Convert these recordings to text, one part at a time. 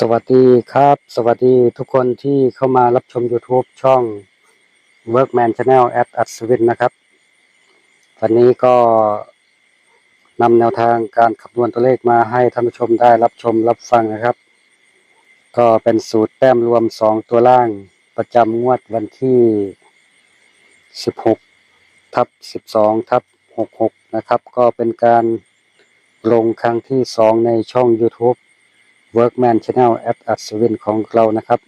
สวัสดีครับ สวัสดีทุกคนที่เข้ามารับชม YouTube ช่อง Workman Channel แอดอัศวินนะครับวันนี้ก็นำแนวทางการคำนวณตัวเลขมาให้ท่านผู้ชมได้รับชมรับฟังนะครับ ก็เป็นสูตรแต้มรวม 2 ตัวล่างประจำงวดวันที่ 16 ทับ 12 ทับ 66 นะครับ ก็เป็นการลงครั้งที่ 2 ในช่อง YouTube Workman Channel แอดอัศวินของเรานะครับ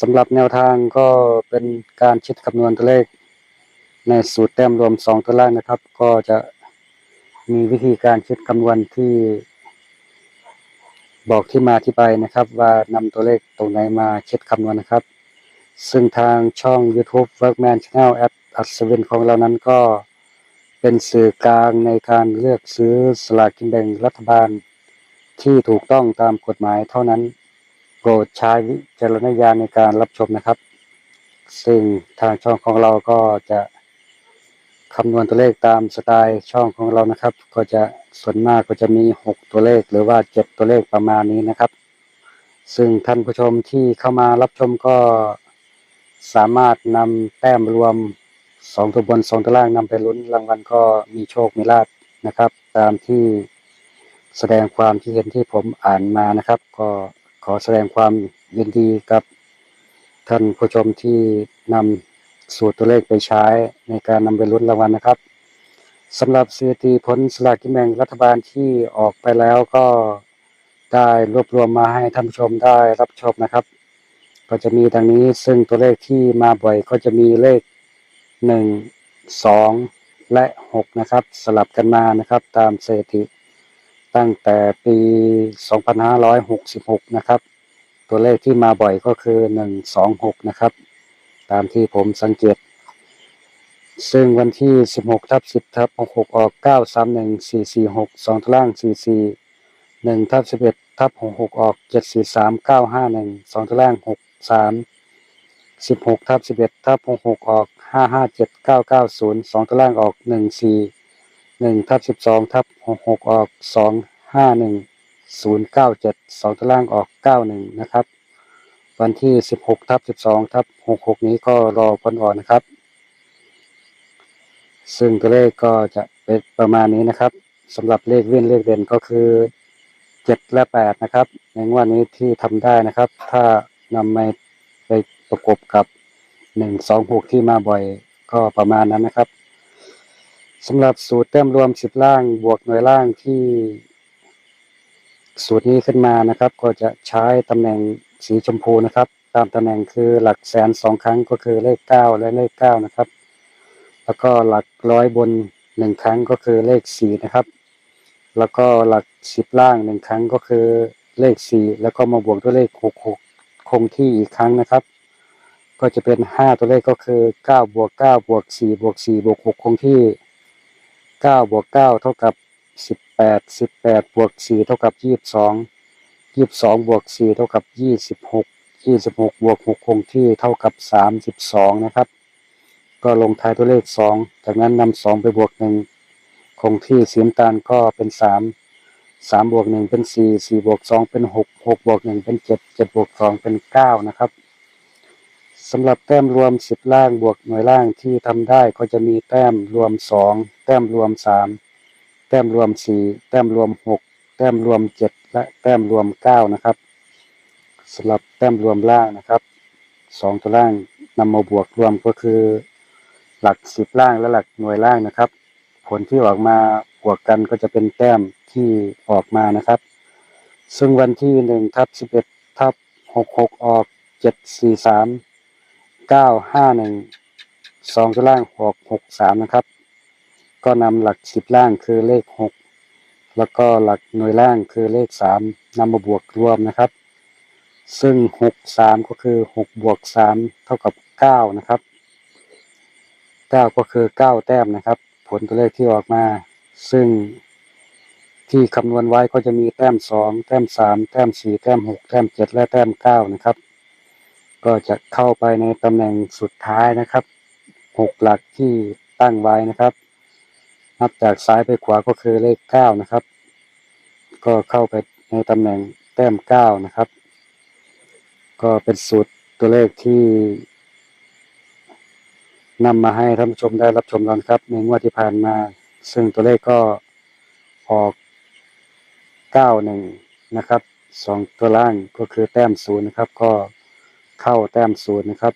สำหรับแนวทางก็เป็นการคิดคำนวณตัวเลข ในสูตรแต้มรวม 2 ตัวล่างนะครับ ก็จะมีวิธีการคิดคำนวณที่ บอกที่มาที่ไปนะครับ ว่านำตัวเลขตรงไหนมาคิดคำนวณนะครับ ซึ่งทางช่อง YouTube Workman Channel แอดอัศวินของเรานั้นก็เป็นสื่อกลางในการเลือกซื้อสลากกินแบ่งรัฐบาล ที่ถูกต้องตามกฎหมายเท่านั้น โปรดใช้วิจารณญาณในการรับชมนะครับ ซึ่งทางช่องของเราก็จะคำนวณตัวเลขตามสไตล์ช่องของเรานะครับ ก็จะส่วนมากก็จะมี 6 ตัวเลขหรือว่า 7 ตัวเลขประมาณนี้นะครับ ซึ่งท่านผู้ชมที่เข้ามารับชมก็สามารถนำแต้มรวม 2 ตัวบน 2 ตัวล่างนำไปลุ้นรางวัลก็มีโชคมีลาภนะครับ ตามที่ แสดงความที่เห็นที่ผมอ่านมานะครับ ก็ขอแสดงความยินดีกับท่านผู้ชมที่นำสูตรตัวเลขไปใช้ในการนำไปลุ้นรางวัลนะครับสำหรับสถิติผลสลากกินแบ่งรัฐบาลที่ออกไปแล้วก็ได้รวบรวมมาให้ท่านผู้ชมได้รับชมนะครับ ก็จะมีดังนี้ซึ่งตัวเลขที่มาบ่อยก็จะมีเลขหนึ่งสองและหกนะครับ สลับกันมานะครับตามสถิติ ตั้งแต่ปี 2566 นะครับ ตัวเลขที่มาบ่อยก็คือ 126 นะครับ ตามที่ผมสังเกต ซึ่งวันที่ 16ทับ10ทับ66 ออก 931 446 2ตาราง 44 1ทับ11ทับ66 ออก 743 951 2ตาราง 63 16ทับ11ทับ66 ออก 557 990 2ตารางออก 14 หนึ่งทับสิบสองทับหกหกออกสองห้าหนึ่งศูนย์เก้าเจ็ดสองตารางออกเก้าหนึ่งนะครับ วันที่สิบหกทับสิบสองทับหกหกนี้ก็รอผลออกนะครับ ซึ่งตัวเลขก็จะเป็นประมาณนี้นะครับสำหรับเลขเว้นเลขเด่นก็คือเจ็ดและแปดนะครับ ในงวดนี้ที่ทำได้นะครับ ถ้านำมาไปประกบกับหนึ่งสองหกที่มาบ่อยก็ประมาณนั้นนะครับ สำหรับสูตรแต้มรวมสิบล่างบวกหน่วยล่างที่ สูตรนี้ขึ้นมานะครับ ก็จะใช้ตำแหน่งสีชมพูนะครับ ตามตำแหน่งคือหลักแสนสองครั้งก็คือเลขเก้าและเลขเก้านะครับ แล้วก็หลักร้อยบนหนึ่งครั้งก็คือเลขสี่นะครับ แล้วก็หลักสิบล่างหนึ่งครั้งก็คือเลขสี่แล้วก็มาบวกด้วยเลขหกหกคงที่อีกครั้งนะครับ ก็จะเป็นห้าตัวเลขก็คือเก้าบวกเก้าบวกสี่บวกสี่บวกหกคงที่ เก้าบวกเก้าเท่ากับสิบแปดสิบแปดบวกสี่เท่ากับยี่สิบสองยี่สิบสองบวกสี่เท่ากับยี่สิบหกยี่สิบหกบวกหกคงที่เท่ากับสามสิบสองนะครับ ก็ลงท้ายตัวเลขสองจากนั้นนำสองไปบวกหนึ่งคงที่สีน้ำตาลก็เป็นสามสามบวกหนึ่งเป็นสี่สี่บวกสองเป็นหกหกบวกหนึ่งเป็นเจ็ดเจ็ดบวกสองเป็นเก้านะครับ สำหรับแต้มรวม10ล่างบวกหน่วยล่างที่ทำได้ก็จะมีแต้มรวม2แต้มรวม3แต้มรวม4แต้มรวม6แต้มรวม7และแต้มรวม9นะครับสำหรับแต้มรวมล่างนะครับ2ตัวล่างนำมาบวกรวมก็คือ หลัก10ล่างและหลักหน่วยล่างนะครับ ผลที่ออกมาบวกกันก็จะเป็นแต้มที่ออกมานะครับ ซึ่งวันที่1ทับ11ทับ66ออก743 เก้าห้าหนึ่งสองตัวล่างหกหกสามนะครับ ก็นำหลักสิบล่างคือเลขหกแล้วก็หลักหน่วยล่างคือเลขสามนำมาบวกรวมนะครับ ซึ่งหกสามก็คือหกบวกสามเท่ากับเก้านะครับเก้าก็คือเก้าแต้มนะครับ ผลตัวเลขที่ออกมา ซึ่งที่คำนวณไว้ก็จะมีแต้มสองแต้มสามแต้มสี่แต้มหกแต้มเจ็ดและแต้มเก้านะครับ ก็จะเข้าไปในตำแหน่งสุดท้ายนะครับหกหลักที่ตั้งไว้นะครับ นับจากซ้ายไปขวาก็คือเลขเก้านะครับ ก็เข้าไปในตำแหน่งแต้มเก้านะครับ ก็เป็นสูตรตัวเลขที่นำมาให้ท่านผู้ชมได้รับชมกันครับ ในงวดที่ผ่านมา ซึ่งตัวเลขก็ออกเก้าหนึ่งนะครับสองตัวล่างก็คือแต้มศูนย์นะครับ ก็ เข้าแต้มศูนย์นะครับ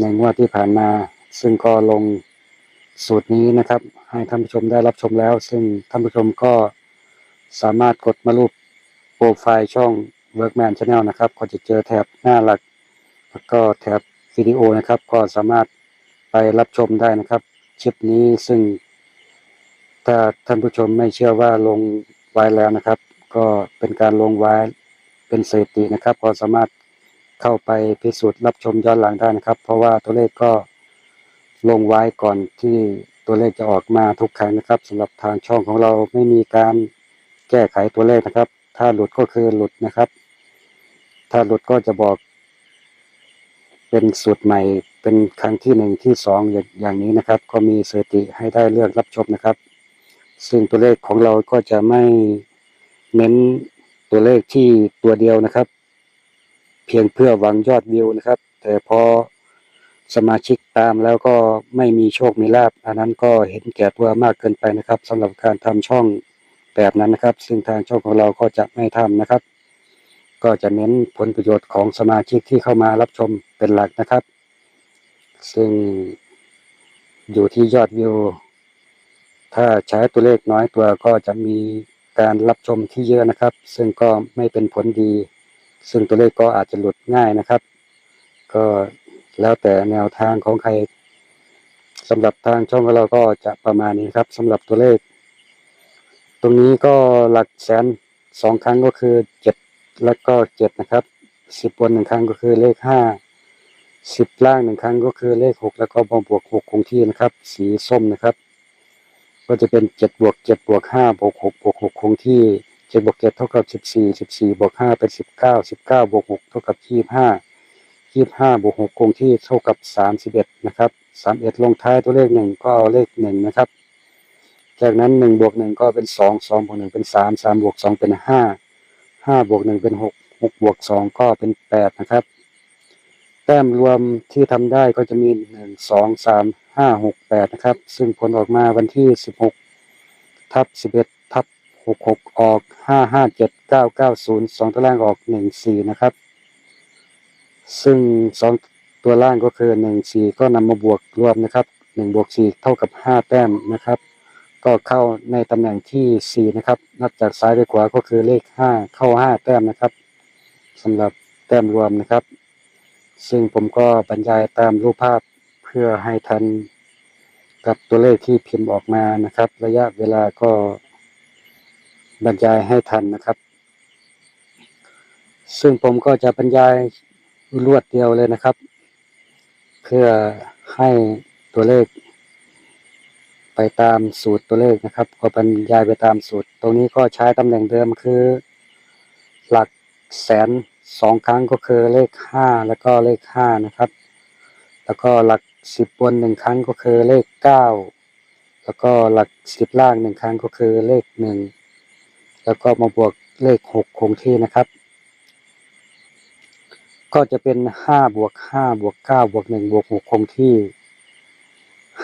ในงวดที่ผ่านมา ซึ่งก็ลงสูตรนี้นะครับ ให้ท่านผู้ชมได้รับชมแล้ว ซึ่งท่านผู้ชมก็สามารถกดมารูปโปรไฟล์ช่อง Workman Channel นะครับ ก็จะเจอแถบหน้าหลัก แล้วก็แถบวิดีโอนะครับ ก็สามารถไปรับชมได้นะครับคลิปนี้ซึ่ง ถ้าท่านผู้ชมไม่เชื่อว่าลงไว้แล้วนะครับ ก็เป็นการลงไว้เป็นสถิตินะครับ ก็สามารถ เข้าไปพิสูจน์รับชมย้อนหลังได้นะครับ เพราะว่าตัวเลขก็ลงไว้ก่อนที่ตัวเลขจะออกมาทุกครั้งนะครับสำหรับทางช่องของเราไม่มีการแก้ไขตัวเลขนะครับ ถ้าหลุดก็คือหลุดนะครับ ถ้าหลุดก็จะบอก เป็นสูตรใหม่เป็นครั้งที่หนึ่งที่สองอย่างนี้นะครับ ก็มีสถิติให้ได้เลือกรับชมนะครับ ซึ่งตัวเลขของเราก็จะไม่เน้นตัวเลขที่ตัวเดียวนะครับ พียงเพื่อหวังยอดวิวนะครับ แต่พอสมาชิกตามแล้วก็ไม่มีโชคมีลาบอันนั้นก็เห็นแก่ตัวมากเกินไปนะครับสำหรับการทำช่องแบบนั้นนะครับ ซึ่งทางช่องของเราก็จะไม่ทำนะครับ ก็จะเน้นผลประโยชน์ของสมาชิกที่เข้ามารับชมเป็นหลักนะครับ ซึ่งอยู่ที่ยอดวิว ถ้าใช้ตัวเลขน้อยตัวก็จะมีการรับชมที่เยอะนะครับ ซึ่งก็ไม่เป็นผลดี ซึ่งตัวเลขก็อาจจะหลุดง่ายนะครับ ก็แล้วแต่แนวทางของใครสำหรับทางช่องของเราก็จะประมาณนี้ครับสำหรับตัวเลข ตรงนี้ก็หลักแสนสองครั้งก็คือเจ็ดแล้วก็เจ็ดนะครับสิบบนหนึ่งครั้งก็คือเลขห้าสิบล่างหนึ่งครั้งก็คือเลขหกแล้วก็บวกบวกหกคงที่นะครับ สีส้มนะครับ ก็จะเป็นเจ็ดบวกเจ็ดบวกห้าบวกหกบวกหกคงที่ เจ็ดบวกเจ็ดเท่ากับสิบสี่สิบสี่บวกห้าเป็นสิบเก้าสิบเก้าบวกหกเท่ากับยี่สิบห้ายี่สิบห้าบวกหกคงที่เท่ากับสามสิบเอ็ดนะครับสามเอ็ดลงท้ายตัวเลขหนึ่งก็เอาเลขหนึ่งนะครับ จากนั้นหนึ่งบวกหนึ่งก็เป็นสองสองบวกหนึ่งเป็นสามสามบวกสองเป็นห้าห้าบวกหนึ่งเป็นหกหกบวกสองก็เป็นแปดนะครับแต้มรวมที่ทำได้ก็จะมีหนึ่งสองสามห้าหกแปดนะครับ ซึ่งผลออกมาวันที่สิบหกทับสิบเอ็ด หกหกออกห้าห้าเจ็ดเก้าเก้าศูนย์สองตัวล่างออกหนึ่งสี่นะครับ ซึ่งสองตัวล่างก็คือหนึ่งสี่ก็นำมาบวกรวมนะครับหนึ่งบวกสี่เท่ากับห้าแต้มนะครับ ก็เข้าในตำแหน่งที่สี่นะครับ นับจากซ้ายไปขวาก็คือเลขห้าเข้าห้าแต้มนะครับสำหรับแต้มรวมนะครับ ซึ่งผมก็บรรยายตามรูปภาพเพื่อให้ทันกับตัวเลขที่พิมพ์ออกมานะครับ ระยะเวลาก็ บรรยายให้ทันนะครับ ซึ่งผมก็จะบรรยายรวดเดียวเลยนะครับ เพื่อให้ตัวเลข ไปตามสูตรตัวเลขนะครับ ก็บรรยายไปตามสูตร ตรงนี้ก็ใช้ตำแหน่งเดิมคือ หลักแสนสองครั้งก็คือเลขห้าแล้วก็เลขห้านะครับ แล้วก็หลักสิบบนหนึ่งครั้งก็คือเลขเก้าแล้วก็หลักสิบล่างหนึ่งครั้งก็คือเลขหนึ่ง แล้วก็มาบวกเลขหกคงที่นะครับ ก็จะเป็นห้าบวกห้าบวกเก้าบวกหนึ่งบวกหกคงที่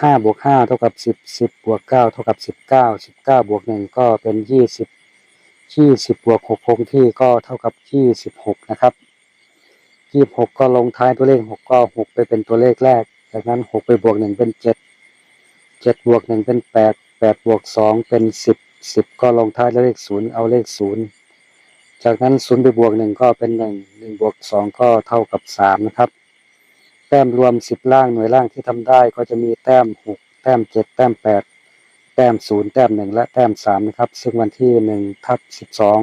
ห้าบวกห้าเท่ากับสิบสิบบวกเก้าเท่ากับสิบเก้าสิบเก้าบวกหนึ่งก็เป็นยี่สิบยี่สิบบวกหกคงที่ก็เท่ากับยี่สิบหกนะครับยี่สิบหกก็ลงท้ายตัวเลขหกก็หกไปเป็นตัวเลขแรก จากนั้นหกไปบวกหนึ่งเป็นเจ็ดเจ็ดบวกหนึ่งเป็นแปดแปดบวกสองเป็นสิบ สิบก็ลงท้ายด้วยเลขศูนย์เอาเลขศูนย์จากนั้นศูนย์ไปบวกหนึ่งก็เป็นหนึ่งหนึ่งบวกสองก็เท่ากับสามนะครับ แต้มรวมสิบล่างหน่วยล่างที่ทำได้ก็จะมีแต้มหกแต้มเจ็ดแต้มแปดแต้มศูนย์แต้มหนึ่งและแต้มสามนะครับ ซึ่งวันที่หนึ่งทับสิบสอง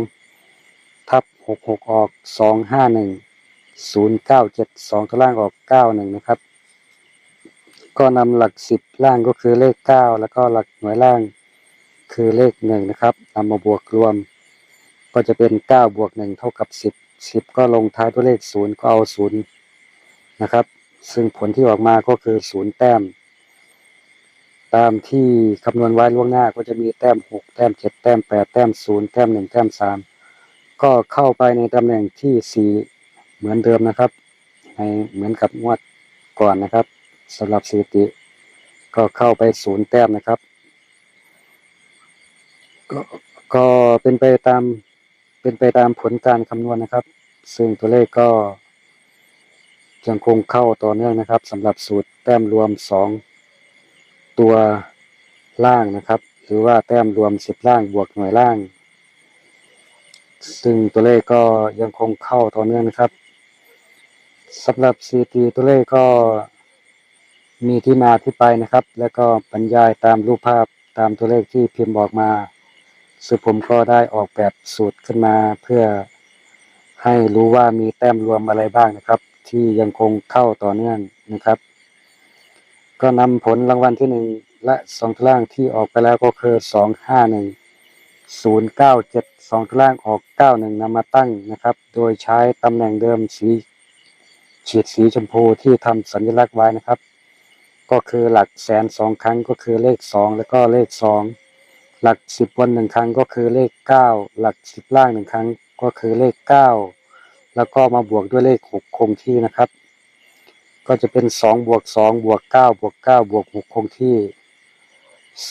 ทับหกหกออกสองห้าหนึ่งศูนย์เก้าเจ็ดสองตัวล่างออกเก้าหนึ่งนะครับ ก็นำหลักสิบล่างก็คือเลขเก้าแล้วก็หลักหน่วยล่าง คือเลขหนึ่งนะครับนำมาบวกรวม ก็จะเป็นเก้าบวกหนึ่งเท่ากับสิบสิบก็ลงท้ายด้วยเลขศูนย์ก็เอาศูนย์นะครับ ซึ่งผลที่ออกมาก็คือศูนย์แต้ม ตามที่คำนวณไว้ล่วงหน้าก็จะมีแต้มหกแต้มเจ็ดแต้มแปดแต้มศูนย์แต้มหนึ่งแต้มสามก็เข้าไปในตำแหน่งที่สี่เหมือนเดิมนะครับในเหมือนกับงวดก่อนนะครับสำหรับสถิติ ก็เข้าไปศูนย์แต้มนะครับ ก็ก็เป็นไปตามเป็นไปตามผลการคำนวณนะครับ ซึ่งตัวเลขก็ยังคงเข้าต่อเนื่องนะครับสำหรับสูตรแต้มรวมสองตัวล่างนะครับ หรือว่าแต้มรวมสิบล่างบวกหน่วยล่าง ซึ่งตัวเลขก็ยังคงเข้าต่อเนื่องนะครับสำหรับซีตีตัวเลขก็มีที่มาที่ไปนะครับ แล้วก็บรรยายตามรูปภาพตามตัวเลขที่พิมพ์บอกมา ซึ่งผมก็ได้ออกแบบสูตรขึ้นมาเพื่อให้รู้ว่ามีแต้มรวมอะไรบ้างนะครับ ที่ยังคงเข้าต่อเนื่องนะครับ ก็นำผลรางวัลที่หนึ่งและสองตัวล่างที่ออกไปแล้วก็คือสองห้าหนึ่งศูนย์เก้าเจ็ดสองตัวล่างออกเก้าหนึ่งนำมาตั้งนะครับ โดยใช้ตำแหน่งเดิมสีฉีดสีชมพูที่ทำสัญลักษณ์ไว้นะครับ ก็คือหลักแสนสองครั้งก็คือเลขสองแล้วก็เลขสอง หลักสิบวันหนึ่งครั้งก็คือเลขเก้าหลักสิบล่างหนึ่งครั้งก็คือเลขเก้าแล้วก็มาบวกด้วยเลขหกคงที่นะครับ ก็จะเป็นสองบวกสองบวกเก้าบวกเก้าบวกหกคงที่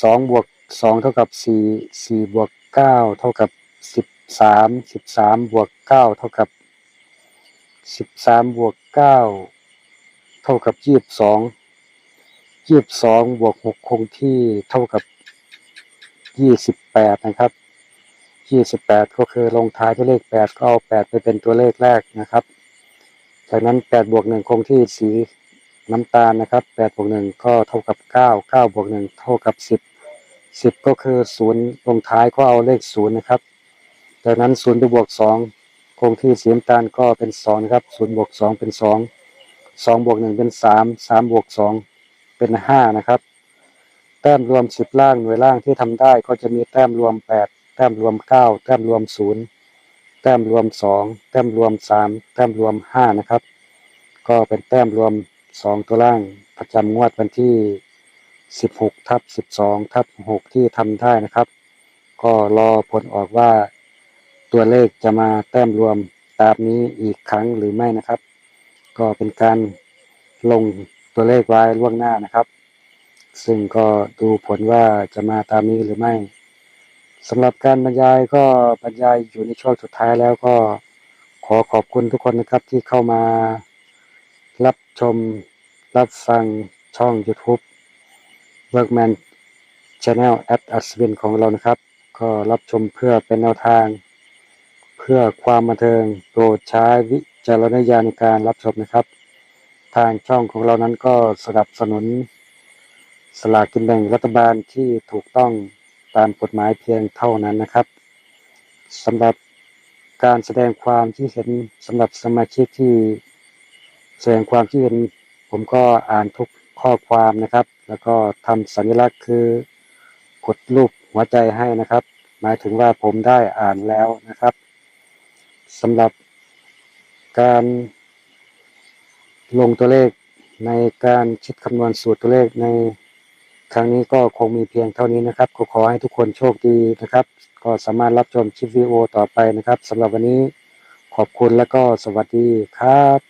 สองบวกสองเท่ากับสี่สี่บวกเก้าเท่ากับสิบสามสิบสามบวกเก้าเท่ากับสิบสามบวกเก้าเท่ากับยี่สิบสองยี่สิบสองบวกหกคงที่เท่ากับ ยี่สิบแปดนะครับยี่สิบแปดก็คือลงท้ายด้วยเลขแปดก็เอาแปดไปเป็นตัวเลขแรกนะครับ จากนั้นแปดบวกหนึ่งคงที่สีน้ำตาลนะครับแปดบวกหนึ่งก็เท่ากับเก้าเก้าบวกหนึ่งเท่ากับสิบสิบก็คือศูนย์ลงท้ายก็เอาเลขศูนย์นะครับ จากนั้นศูนย์ไปบวกสองคงที่สีน้ำตาลก็เป็นสองนะครับศูนย์บวกสองเป็นสองสองบวกหนึ่งเป็นสามสามบวกสองเป็นห้านะครับ แต้มรวมสิบล่างหน่วยล่างที่ทำได้ก็จะมีแต้มรวมแปดแต้มรวมเก้าแต้มรวมศูนย์แต้มรวมสองแต้มรวมสามแต้มรวมห้านะครับ ก็เป็นแต้มรวมสองตัวล่างประจำงวดวันที่สิบหกทับสิบสองทับหกที่ทำได้นะครับ ก็รอผลออกว่าตัวเลขจะมาแต้มรวมตามนี้อีกครั้งหรือไม่นะครับ ก็เป็นการลงตัวเลขไว้ล่วงหน้านะครับ ซึ่งก็ดูผลว่าจะมาตามนี้หรือไม่สำหรับการบรรยายก็บรรยายอยู่ในช่วงสุดท้ายแล้วก็ขอขอบคุณทุกคนนะครับที่เข้ามารับชมรับฟังช่อง YouTube Workman Channel at a s w i n ของเรานะครับ ก็รับชมเพื่อเป็นแนวทาง เพื่อความบันเทิงโปรดใช้วิจารณญาณในการรับชมนะครับ ทางช่องของเรานั้นก็สนับสนุน สลากกินแบ่งรัฐบาลที่ถูกต้องตามกฎหมายเพียงเท่านั้นนะครับสำหรับการแสดงความคิดเห็นสำหรับสมาชิกที่แสดงความคิดเห็นผมก็อ่านทุกข้อความนะครับ แล้วก็ทำสัญลักษณ์คือกดรูปหัวใจให้นะครับ หมายถึงว่าผมได้อ่านแล้วนะครับสำหรับการลงตัวเลขในการคิดคำนวณสูตรตัวเลขใน ครั้งนี้ก็คงมีเพียงเท่านี้นะครับก็ขอให้ทุกคนโชคดีนะครับ ก็สามารถรับชมคลิปวิดีโอต่อไปนะครับสำหรับวันนี้ขอบคุณและก็สวัสดีครับ